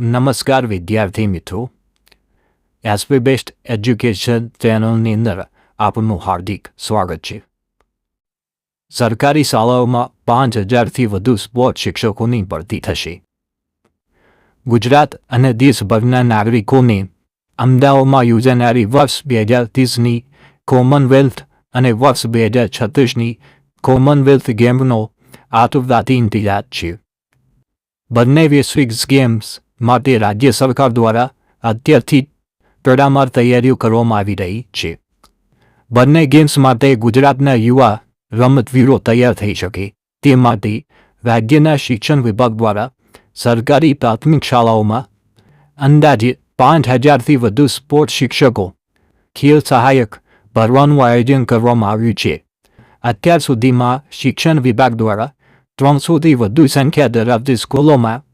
નમસ્કાર વિદ્યાર્થી મિત્રો. એસપી બેસ્ટ એજ્યુકેશન ચેનલની અંદર આપનું હાર્દિક સ્વાગત છે. સરકારી શાળાઓમાં પાંચ હજારથી વધુ સ્પોર્ટ શિક્ષકોની ભરતી થશે. ગુજરાત અને દેશભરના નાગરિકોને અમદાવાદમાં યોજાનારી વર્ષ બે હજાર ત્રીસની કોમનવેલ્થ અને વર્ષ બે હજાર છત્રીસની કોમનવેલ્થ ગેમનો આતુરતાથી ઇંતજાર છે. બંને વૈશ્વિક ગેમ્સ માટે રાજ્ય સરકાર દ્વારા અત્યારથી તડામાર તૈયારીઓ કરવામાં આવી રહી છે. બંને ગેમ્સ માટે ગુજરાતના યુવા રમતવીરો તૈયાર થઈ શકે. તે માટે રાજ્યના શિક્ષણ વિભાગ દ્વારા સરકારી પ્રાથમિક શાળાઓમાં અંદાજે પાંચ હજારથી વધુ સ્પોર્ટ શિક્ષકો ખેલ સહાયક ભરવાનું આયોજન કરવામાં આવ્યું છે. અત્યાર સુધીમાં શિક્ષણ વિભાગ દ્વારા ત્રણસોથી વધુ સંખ્યા ધરાવતી સ્કૂલોમાં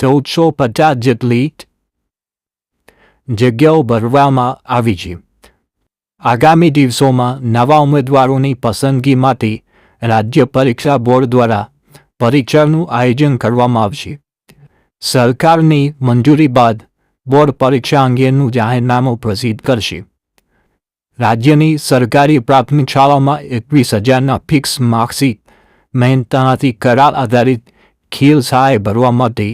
ચૌદસો પચાસ જેટલી જગ્યાઓ ભરવામાં આવી છે આગામી દિવસોમાં નવા ઉમેદવારોની પસંદગી માટે રાજ્ય પરીક્ષા બોર્ડ દ્વારા પરીક્ષાનું આયોજન કરવામાં આવશે સરકારની મંજૂરી બાદ બોર્ડ પરીક્ષા અંગેનું જાહેરનામું પ્રસિદ્ધ કરશે રાજ્યની સરકારી પ્રાથમિક શાળામાં એકવીસ હજારના ફિક્સ માર્કશીટ મહેનતાણાથી કરાર આધારિત ખીલ સહાય ભરવા માટે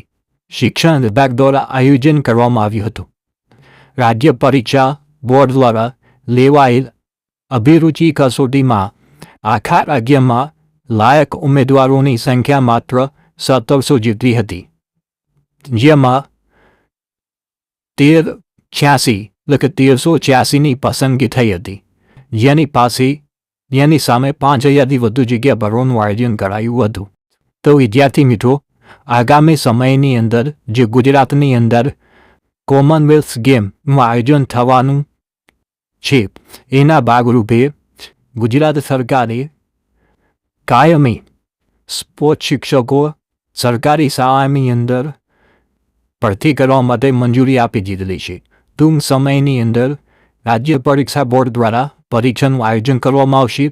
શિક્ષણ વિભાગ દ્વારા આયોજન કરવામાં આવ્યું હતું. રાજ્ય પરીક્ષા બોર્ડ દ્વારા લેવાયેલ અભિરુચિ કસોટીમાં આખા રાજ્યમાં લાયક ઉમેદવારોની સંખ્યા માત્ર સત્તરસો જેટલી હતી. જેમાં તેર છ્યાસી એટલે કે તેરસો છ્યાસીની પસંદગી થઈ હતી. જેની પાસે, જેની સામે પાંચ હજારથી વધુ જગ્યા ભરવાનું આયોજન કરાયું હતું. તો વિદ્યાર્થી મિત્રો આગામી સમયની અંદર, જે ગુજરાતની અંદર કોમનવેલ્થ ગેમનું આયોજન થવાનું છે, એના ભાગરૂપે ગુજરાત સરકારે કાયમી સ્પોર્ટ શિક્ષકો સરકારી શાળાની અંદર ભરતી કરવા માટે મંજૂરી આપી દીધેલી છે. ટૂંક સમયની અંદર રાજ્ય પરીક્ષા બોર્ડ દ્વારા પરીક્ષાનું આયોજન કરવામાં આવશે.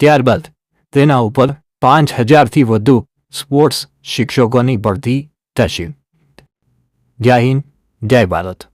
ત્યારબાદ તેના ઉપર પાંચ હજારથી વધુ સ્પોર્ટ્સ શિક્ષકોની ભરતી થશે. જય હિન્દ જય ભારત.